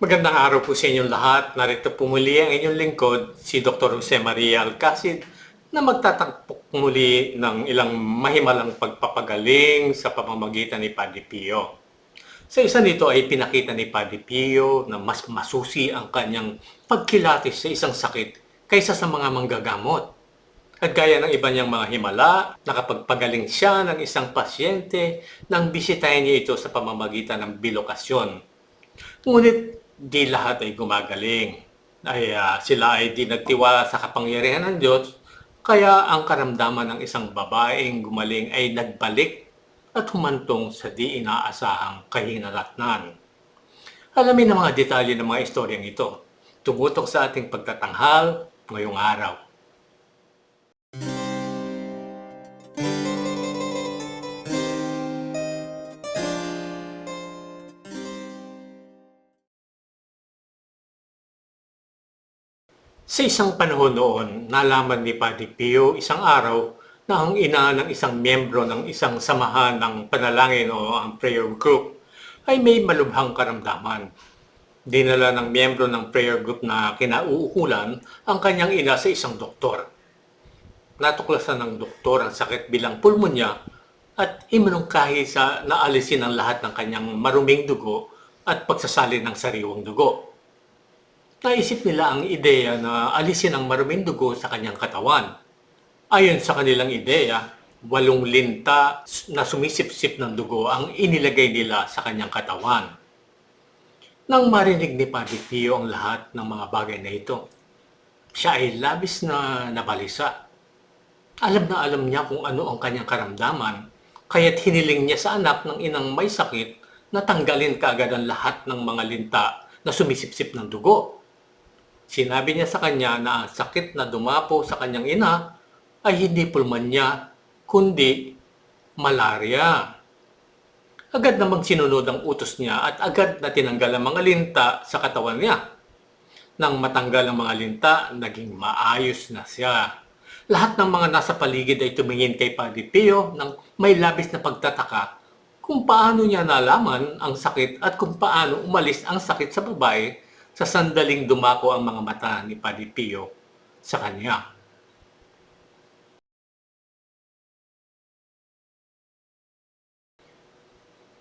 Magandang araw po sa inyong lahat. Narito po muli ang inyong lingkod, si Dr. Jose Maria Alcacid, na magtatagpok muli ng ilang mahimalang pagpapagaling sa pamamagitan ni Padre Pio. Sa isa nito ay pinakita ni Padre Pio na mas masusi ang kanyang pagkilatis sa isang sakit kaysa sa mga manggagamot. At gaya ng iba niyang mga himala, nakapagpagaling siya ng isang pasyente nang bisitahin niya ito sa pamamagitan ng bilokasyon. Ngunit di lahat ay gumagaling. Ay, ah, sila ay di nagtiwala sa kapangyarihan ng Diyos, kaya ang karamdaman ng isang babaeng gumaling ay nagbalik at humantong sa di inaasahang kahinalatnan. Alamin ang mga detalye ng mga istoryang ito. Tumutok sa ating pagtatanghal ngayong araw. Sa isang panahon noon, nalaman ni Padre Pio isang araw na ang ina ng isang miyembro ng isang samahan ng panalangin o ang prayer group ay may malubhang karamdaman. Dinala ng miyembro ng prayer group na kinauukulan ang kanyang ina sa isang doktor. Natuklasan ng doktor ang sakit bilang pulmonya at iminungkahi sa naalisin ang lahat ng kanyang maruming dugo at pagsasalin ng sariwang dugo naisip nila ang ideya na alisin ang maruming dugo sa kanyang katawan. Ayon sa kanilang ideya, walong linta na sumisip-sip ng dugo ang inilagay nila sa kanyang katawan. Nang marinig ni Padre Pio ang lahat ng mga bagay na ito, siya ay labis na nabalisa. Alam na alam niya kung ano ang kanyang karamdaman, kaya't hiniling niya sa anak ng inang may sakit na tanggalin kaagad ang lahat ng mga linta na sumisipsip ng dugo. Sinabi niya sa kanya na ang sakit na dumapo sa kanyang ina ay hindi pulmonya, kundi malaria. Agad namang sinunod ang utos niya at agad na tinanggal ang mga linta sa katawan niya. Nang matanggal ang mga linta, naging maayos na siya. Lahat ng mga nasa paligid ay tumingin kay Padre Pio ng may labis na pagtataka kung paano niya nalaman ang sakit at kung paano umalis ang sakit sa babae sa sandaling dumako ang mga mata ni Padre Pio sa kanya.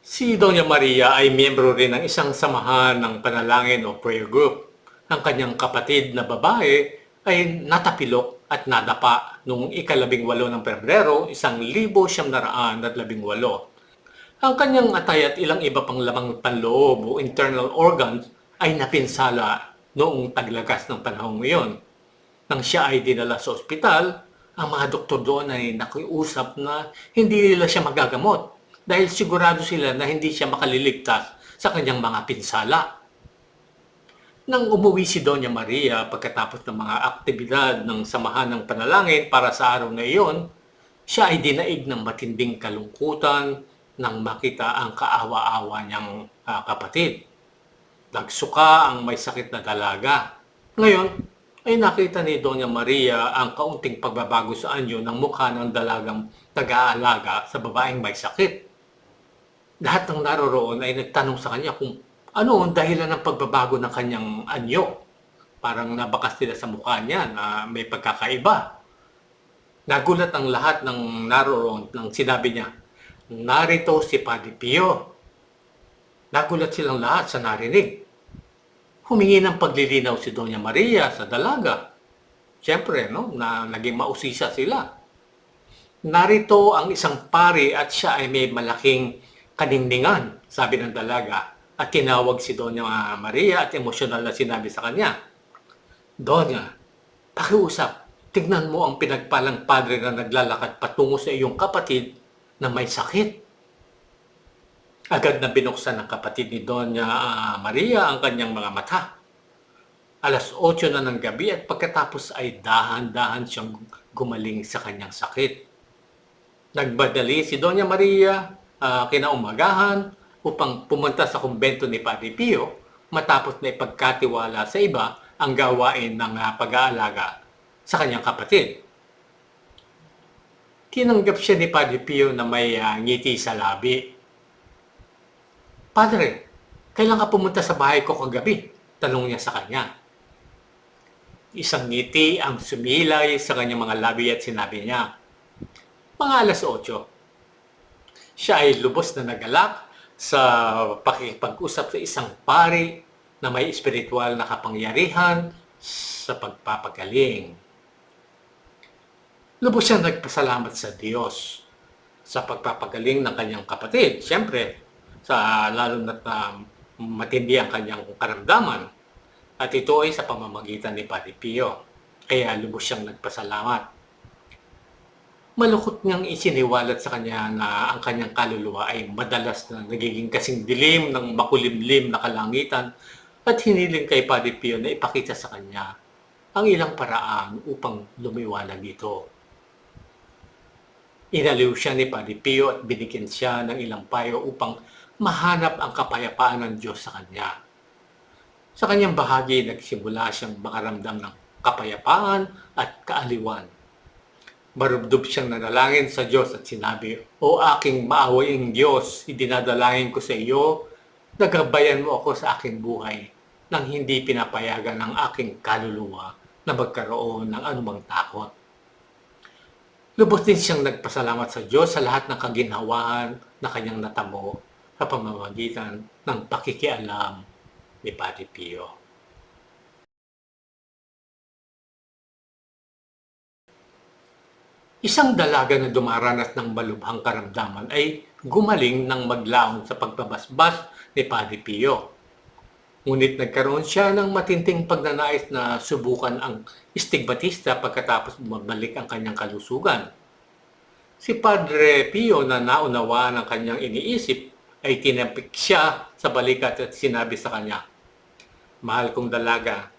Si Doña Maria ay miyembro rin ng isang samahan ng panalangin o prayer group. Ang kanyang kapatid na babae ay natapilok at nadapa noong ikalabing walo ng Pebrero, isang libo siyam na raan at labing walo. Ang kanyang atay at ilang iba pang lamang panloob o internal organs ay napinsala noong taglagas ng panahong ngayon. Nang siya ay dinala sa ospital, ang mga doktor doon ay nakiusap na hindi nila siya magagamot dahil sigurado sila na hindi siya makaliligtas sa kanyang mga pinsala. Nang umuwi si Doña Maria pagkatapos ng mga aktibidad ng samahan ng panalangin para sa araw na iyon, siya ay dinaig ng matinding kalungkutan nang makita ang kaawa-awa niyang ah, kapatid. Nagsuka ang may sakit na dalaga. Ngayon, ay nakita ni Doña Maria ang kaunting pagbabago sa anyo ng mukha ng dalagang taga-aalaga sa babaeng may sakit. Lahat ng naroroon ay nagtanong sa kanya kung ano ang dahilan ng pagbabago ng kanyang anyo. Parang nabakas nila sa mukha niya na may pagkakaiba. Nagulat ang lahat ng naroroon nang sinabi niya, narito si Padre Pio. Nagulat silang lahat sa narinig. Humingi ng paglilinaw si Doña Maria sa dalaga. Siyempre, no, na naging mausisa sila. Narito ang isang pari at siya ay may malaking kanindingan, sabi ng dalaga. At tinawag si Doña Maria at emosyonal na sinabi sa kanya, Doña, pakiusap, tignan mo ang pinagpalang padre na naglalakad patungo sa iyong kapatid na may sakit. Agad na binuksan ng kapatid ni Doña ah, Maria ang kanyang mga mata. Alas 8 na ng gabi at pagkatapos ay dahan-dahan siyang gumaling sa kanyang sakit. Nagbadali si Doña Maria ah, kinaumagahan upang pumunta sa kumbento ni Padre Pio matapos na ipagkatiwala sa iba ang gawain ng ah, pag-aalaga sa kanyang kapatid. Tinanggap siya ni Padre Pio na may ah, ngiti sa labi. Padre, Kailan ka pumunta sa bahay ko kagabi? Tanong niya sa kanya. Isang ngiti ang sumilay sa kanyang mga labi at sinabi niya, Mga alas 8. Siya ay lubos na nagalak sa pakikipag-usap sa isang pari na may espiritual na kapangyarihan sa pagpapagaling. Lubos siyang nagpasalamat sa Diyos sa pagpapagaling ng kanyang kapatid. Siyempre, sa lalo na matindi ang kanyang karamdaman. At ito ay sa pamamagitan ni Padre Pio. Kaya lubos siyang nagpasalamat. Malukot niyang isiniwalat sa kanya na ang kanyang kaluluwa ay madalas na nagiging kasing dilim ng makulimlim na kalangitan at hiniling kay Padre Pio na ipakita sa kanya ang ilang paraan upang lumiwanag ito. Inaliw siya ni Padre Pio at binigyan siya ng ilang payo upang mahanap ang kapayapaan ng Diyos sa kanya. Sa kanyang bahagi, nagsimula siyang makaramdam ng kapayapaan at kaaliwan. Marubdob siyang nanalangin sa Diyos at sinabi, O aking maawaing Diyos, idinadalangin ko sa iyo, nagabayan mo ako sa aking buhay nang hindi pinapayagan ng aking kaluluwa na magkaroon ng anumang takot. Lubos din siyang nagpasalamat sa Diyos sa lahat ng kaginhawahan na kanyang natamo sa pamamagitan ng pakikialam ni Padre Pio. Isang dalaga na dumaranas ng malubhang karamdaman ay gumaling ng maglaon sa pagbabasbas ni Padre Pio. Ngunit nagkaroon siya ng matinding pagnanais na subukan ang istigmatista pagkatapos bumabalik ang kanyang kalusugan. Si Padre Pio na naunawaan ang kanyang iniisip ay tinampik siya sa balikat at sinabi sa kanya, Mahal kong dalaga,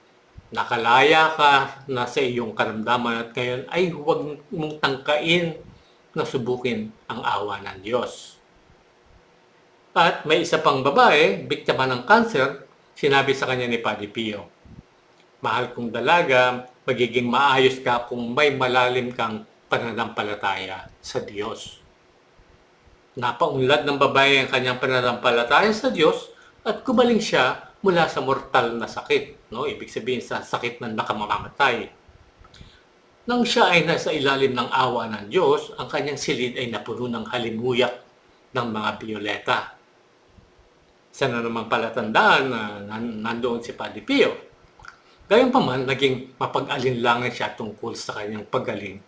nakalaya ka na sa iyong karamdaman at ngayon ay huwag mong tangkain na subukin ang awa ng Diyos. At may isa pang babae, biktima ng kanser, sinabi sa kanya ni Padre Pio, Mahal kong dalaga, magiging maayos ka kung may malalim kang pananampalataya sa Diyos. Napaunlad ng babae ang kanyang pananampalataya sa Diyos at kumaling siya mula sa mortal na sakit. No? Ibig sabihin sa sakit na nakamamamatay. Nang siya ay nasa ilalim ng awa ng Diyos, ang kanyang silid ay napuno ng halimuyak ng mga bioleta. Sa na naman palatandaan na nandoon si Padre Pio. Gayunpaman, naging mapag-alinlangan siya tungkol sa kanyang paggaling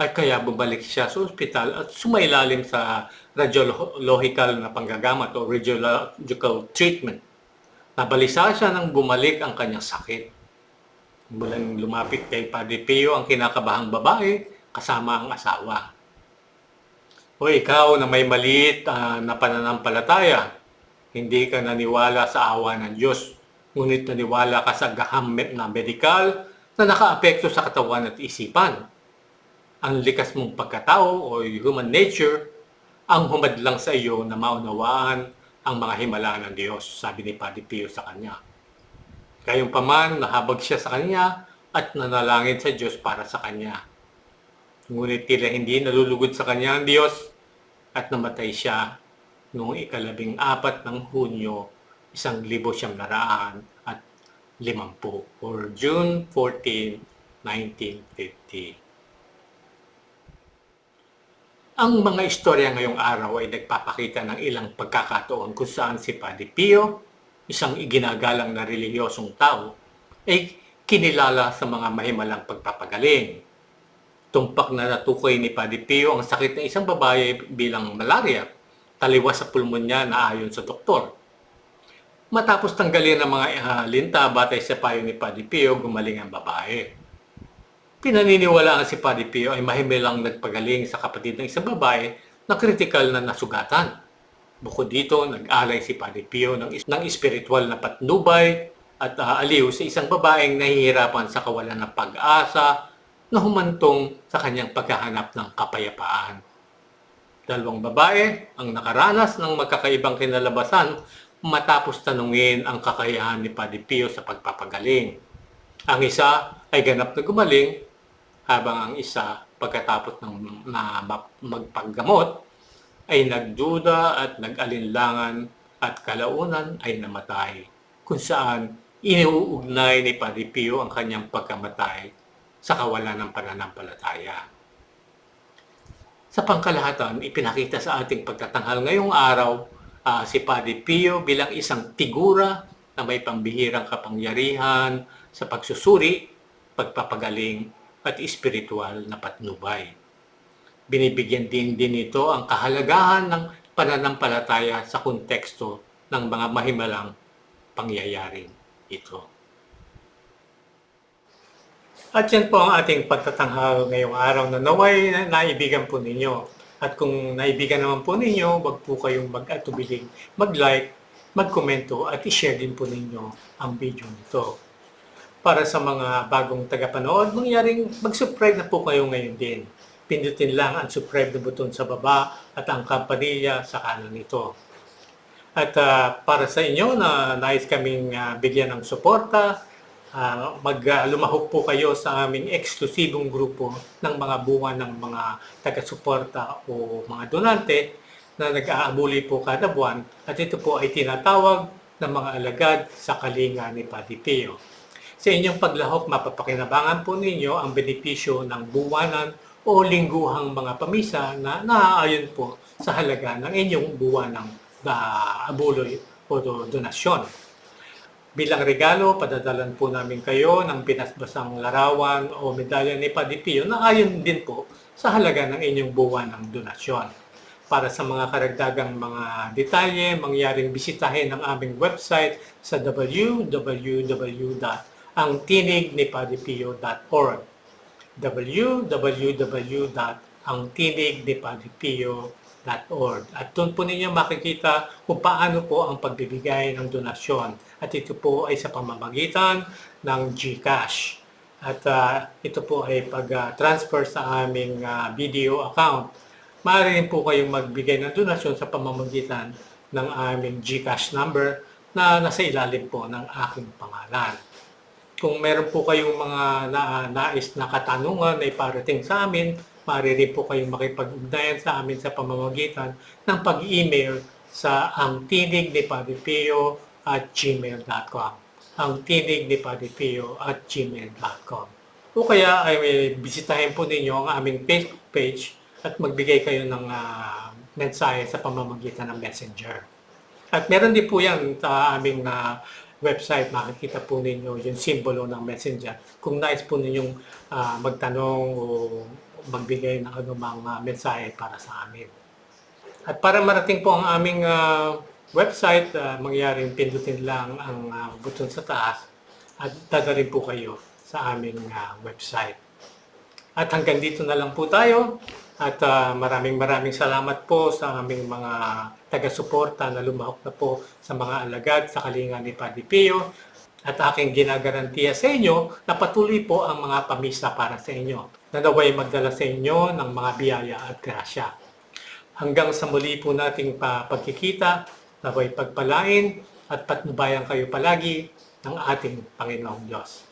at kaya bumalik siya sa ospital at sumailalim sa radiological na panggagamot o radiological treatment. Nabalisa siya nang bumalik ang kanyang sakit. Mulang lumapit kay Padre Pio ang kinakabahang babae kasama ang asawa. O ikaw na may maliit uh, na pananampalataya, hindi ka naniwala sa awa ng Diyos, ngunit naniwala ka sa gaham na medikal na nakaapekto sa katawan at isipan ang likas mong pagkatao o human nature ang humadlang sa iyo na maunawaan ang mga himala ng Diyos, sabi ni Padre Pio sa kanya. Kayong paman, nahabag siya sa kanya at nanalangin sa Diyos para sa kanya. Ngunit tila hindi nalulugod sa kanya ang Diyos at namatay siya noong ikalabing apat ng Hunyo, isang libo siyam naraan at limampu, or June 14, 1950. Ang mga istorya ngayong araw ay nagpapakita ng ilang pagkakataon kung saan si Padre Pio, isang iginagalang na reliyosong tao, ay kinilala sa mga mahimalang pagpapagaling. Tumpak na natukoy ni Padre Pio ang sakit ng isang babae bilang malaria, taliwas sa pulmonya na ayon sa doktor. Matapos tanggalin ang mga uh, linta batay sa payo ni Padre Pio, gumaling ang babae. Pinaniniwalaan si Padre Pio ay mahimilang nagpagaling sa kapatid ng isang babae na kritikal na nasugatan. Bukod dito, nag-alay si Padre Pio ng, ng espiritual na patnubay at aaliw sa isang babaeng nahihirapan sa kawalan ng pag-asa na humantong sa kanyang paghahanap ng kapayapaan. Dalawang babae ang nakaranas ng magkakaibang kinalabasan matapos tanungin ang kakayahan ni Padre Pio sa pagpapagaling. Ang isa ay ganap na gumaling habang ang isa pagkatapos ng na magpaggamot ay nagduda at nag-alinlangan at kalaunan ay namatay, kung saan iniuugnay ni Padre Pio ang kanyang pagkamatay sa kawalan ng pananampalataya. Sa pangkalahatan, ipinakita sa ating pagtatanghal ngayong araw ah, si Padre Pio bilang isang tigura na may pambihirang kapangyarihan sa pagsusuri, pagpapagaling at espiritual na patnubay. Binibigyan din din ito ang kahalagahan ng pananampalataya sa konteksto ng mga mahimalang pangyayaring ito. At yan po ang ating pagtatanghal ngayong araw na naway na naibigan po ninyo. At kung naibigan naman po ninyo, wag po kayong mag-atubiling mag-like, mag-komento at i-share din po ninyo ang video nito. Para sa mga bagong tagapanood, mangyaring mag-subscribe na po kayo ngayon din. Pindutin lang ang subscribe na button sa baba at ang kampanilya sa kanan nito. At ah, para sa inyo na nais kaming ah, bigyan ng suporta, ah, mag lumahok po kayo sa aming eksklusibong grupo ng mga bunga ng mga taga-suporta o mga donante na nag-aabuli po kada buwan at ito po ay tinatawag ng mga alagad sa kalinga ni Padre Pio. Sa inyong paglahok, mapapakinabangan po ninyo ang benepisyo ng buwanan o lingguhang mga pamisa na naaayon po sa halaga ng inyong buwanang uh, abuloy o do- donasyon. Bilang regalo, padadalan po namin kayo ng pinasbasang larawan o medalya ni Padre Pio na ayon din po sa halaga ng inyong buwan ng donasyon. Para sa mga karagdagang mga detalye, mangyaring bisitahin ang aming website sa www.angtinignipadipio.org www.angtinignipadipio.org At doon po ninyo makikita kung paano po ang pagbibigay ng donasyon. At ito po ay sa pamamagitan ng GCash. At ah, ito po ay pag-transfer sa aming ah, video account. Maaari rin po kayong magbigay ng donasyon sa pamamagitan ng aming GCash number na nasa ilalim po ng aking pangalan. Kung meron po kayong mga na, nais na katanungan na iparating sa amin, maaari rin po kayong makipag-ugnayan sa amin sa pamamagitan ng pag-email sa ang tinig ni Padre Pio at gmail.com ang tinig ni Padre Pio at gmail.com o kaya ay bisitahin po ninyo ang aming Facebook page at magbigay kayo ng ah, mensahe sa pamamagitan ng messenger. At meron din po yan sa aming na website, makikita po ninyo yung simbolo ng messenger. Kung nais po ninyong ah, magtanong o magbigay ng anumang ah, mensahe para sa amin. At para marating po ang aming ah, website, ah, mangyaring pindutin lang ang ah, button sa taas at dadalhin po kayo sa aming ah, website. At hanggang dito na lang po tayo. At ah, maraming maraming salamat po sa aming mga taga-suporta na lumahok na po sa mga alagad sa kalinga ni Padre Pio. At aking ginagarantiya sa inyo na patuloy po ang mga pamisa para sa inyo. Na naway magdala sa inyo ng mga biyaya at grasya. Hanggang sa muli po nating pa pagkikita, naway pagpalain at patnubayan kayo palagi ng ating Panginoong Diyos.